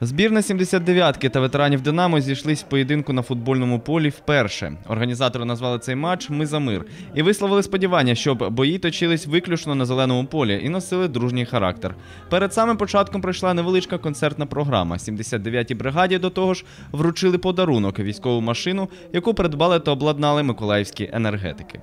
Збірна 79-ки та ветеранів Динамо зійшлись в поєдинку на футбольному полі вперше. Організатори назвали цей матч Ми за мир і висловили сподівання, щоб бої точились виключно на зеленому полі і носили дружній характер. Перед самим початком пройшла невеличка концертна програма. 79-й бригаді до того ж вручили подарунок військову машину, яку придбали та обладнали миколаївські енергетики.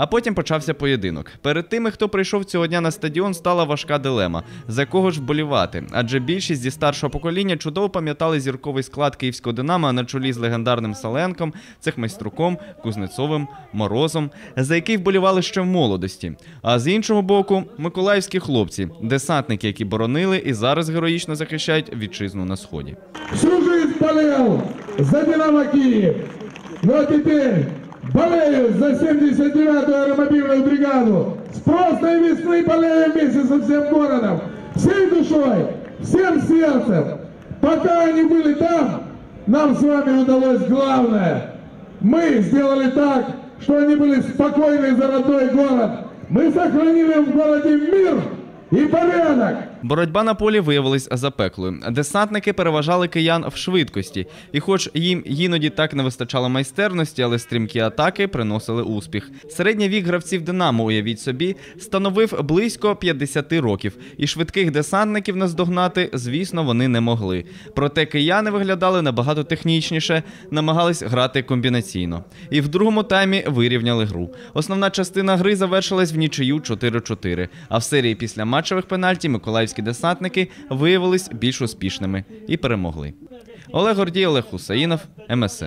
А потім почався поєдинок. Перед тими, хто прийшов цього дня на стадіон, стала важка дилема, за кого ж вболівати. Адже більшість зі старшого покоління чудово пам'ятали зірковий склад київського динамо на чолі з легендарним Саленком, Цехмайструком, Кузнецовим, Морозом, за який вболівали ще в молодості. А з іншого боку, миколаївські хлопці, десантники, які боронили і зараз героїчно захищають вітчизну на сході. Всю жизнь болел за «Динамо Киев». Ну а теперь болею за 79-ю аэромобильную бригаду. С прошлой весны болею вместе со всем городом. Всей душой, всем сердцем. Пока они были там, нам с вами удалось главное. Мы сделали так, что они были спокойны за родной город. Мы сохранили в городе мир и порядок. Боротьба на полі виявилась запеклою. Десантники переважали киян в швидкості, і, хоч їм іноді так не вистачало майстерності, але стрімкі атаки приносили успіх. Середній вік гравців Динамо, уявіть собі, становив близько 50 років, і швидких десантників наздогнати, звісно, вони не могли. Проте кияни виглядали набагато технічніше, намагались грати комбінаційно. І в другому таймі вирівняли гру. Основна частина гри завершилась в нічию 4-4, а в серії після матчевих пенальті миколаївські десантники виявились більш успішними і перемогли. Олег Гордій, Олег Хусаїнов, МСН.